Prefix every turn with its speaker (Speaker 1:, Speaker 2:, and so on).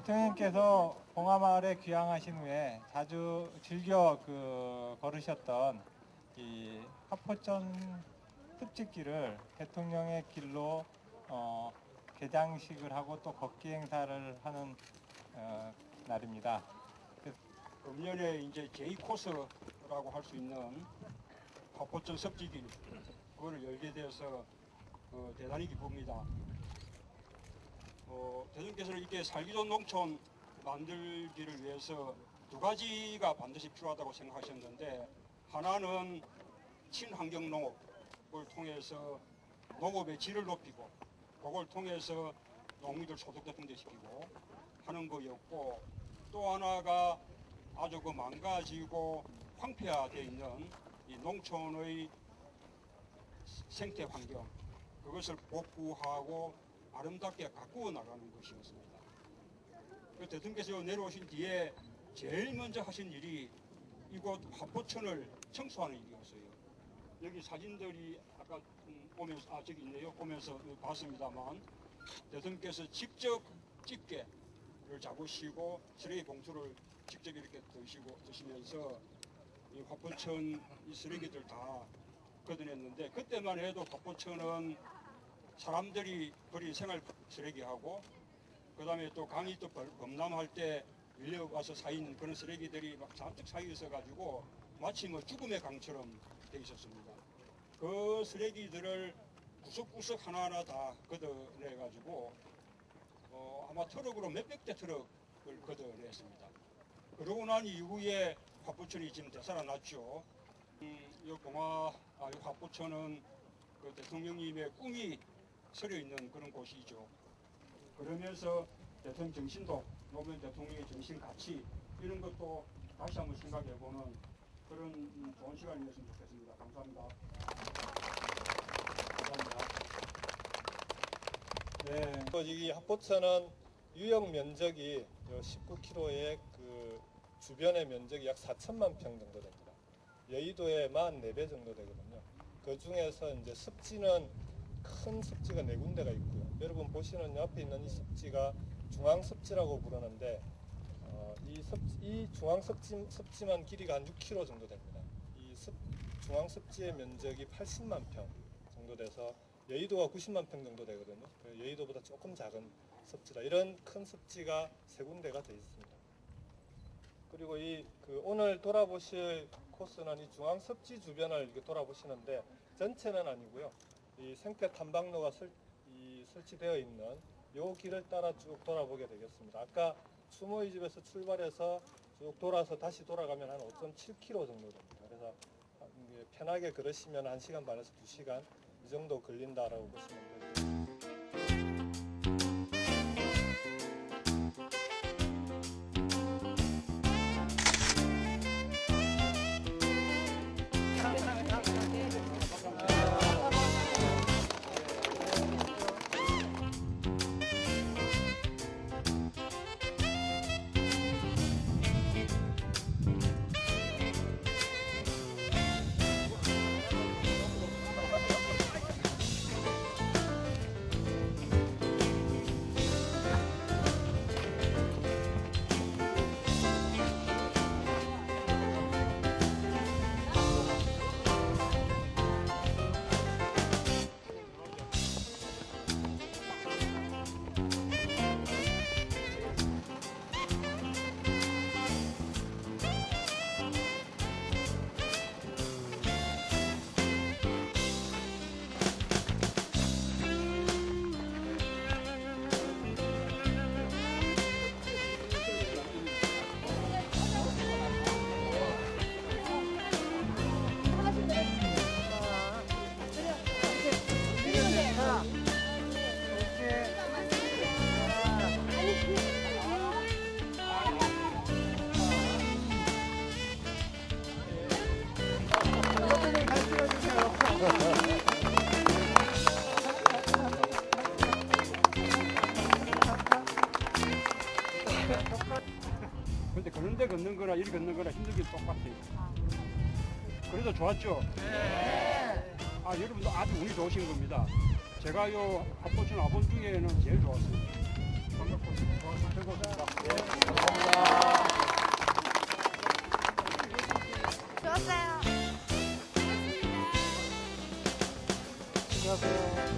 Speaker 1: 대통령께서 봉하마을에 귀향하신 후에 자주 즐겨 그 걸으셨던 이 화포천 습직길을 대통령의 길로 어, 개장식을 하고 또 걷기 행사를 하는 어, 날입니다.
Speaker 2: 금년에 이제 제2 코스라고 할 수 있는 화포천 섭지길 그거를 열게 되어서 어, 대단히 기쁩니다. 어, 대통령께서는 이렇게 살기 좋은 농촌 만들기를 위해서 두 가지가 반드시 필요하다고 생각하셨는데 하나는 친환경 농업을 통해서 농업의 질을 높이고 그걸 통해서 농민들 소득도 증대시키고 하는 거였고 또 하나가 아주 그 망가지고 황폐화되어 있는 이 농촌의 생태 환경 그것을 복구하고 아름답게 가꾸어 나가는 것이었습니다. 그 대통령께서 내려오신 뒤에 제일 먼저 하신 일이 이곳 화포천을 청소하는 일이었어요. 여기 사진들이 아까 음, 오면서 아 저기 있네요. 오면서 봤습니다만 대통령께서 직접 집게를 잡으시고 쓰레기 봉투를 직접 이렇게 드시고 드시면서 이 화포천 이 쓰레기들 다 걷어냈는데 그때만 해도 화포천은 사람들이 버린 생활 쓰레기하고 그 다음에 또 강이 또 범- 범람할 때 밀려와서 쌓이는 그런 쓰레기들이 막 잔뜩 쌓여 있어 가지고 마치 뭐 죽음의 강처럼 돼 있었습니다. 그 쓰레기들을 구석구석 하나하나 다 걷어내 가지고 어, 아마 트럭으로 몇백 대 트럭을 걷어냈습니다. 그러고 난 이후에 화포천이 지금 되살아났죠. 음, 이 봉화, 아, 이 화포천은 그 대통령님의 꿈이 서려 있는 그런 곳이죠. 그러면서 대통령 정신도 노무현 대통령의 정신 가치 이런 것도 다시 한번 생각해보는 그런 음, 좋은 시간이었으면 좋겠습니다. 감사합니다. 감사합니다.
Speaker 3: 네. 이 합포천은 유역 면적이 19km의 그 주변의 면적이 약 4천만 평 정도 됩니다. 여의도의 44배 정도 되거든요. 그 중에서 이제 습지는 큰 습지가 네 군데가 있고요. 여러분 보시는 옆에 있는 이 습지가 중앙 습지라고 부르는데 어, 이, 습, 이 중앙 습지, 습지만 길이가 한 6km 정도 됩니다. 이 습, 중앙 습지의 면적이 80만 평 정도 돼서 여의도가 90만 평 정도 되거든요. 그 여의도보다 조금 작은 습지라 이런 큰 습지가 세 군데가 돼 있습니다. 그리고 이 그 오늘 돌아보실 코스는 이 중앙 습지 주변을 이렇게 돌아보시는데 전체는 아니고요. 이 생태 탐방로가 설, 이 설치되어 있는 요 길을 따라 쭉 돌아보게 되겠습니다. 아까 추모의 집에서 출발해서 쭉 돌아서 다시 돌아가면 한 5.7km 정도 됩니다. 그래서 이게 편하게 걸으시면 1시간 반에서 2시간 이 정도 걸린다라고 보시면 되고요.
Speaker 2: 근데 그런데 걷는 거랑 이리 걷는 거랑 힘들긴 똑같아요. 그래도 좋았죠? 네. 아, 여러분도 아주 운이 좋으신 겁니다. 제가 요 합포천 아본 중에는 제일 좋았어요.
Speaker 4: 좋았어요.
Speaker 5: 수고하세요.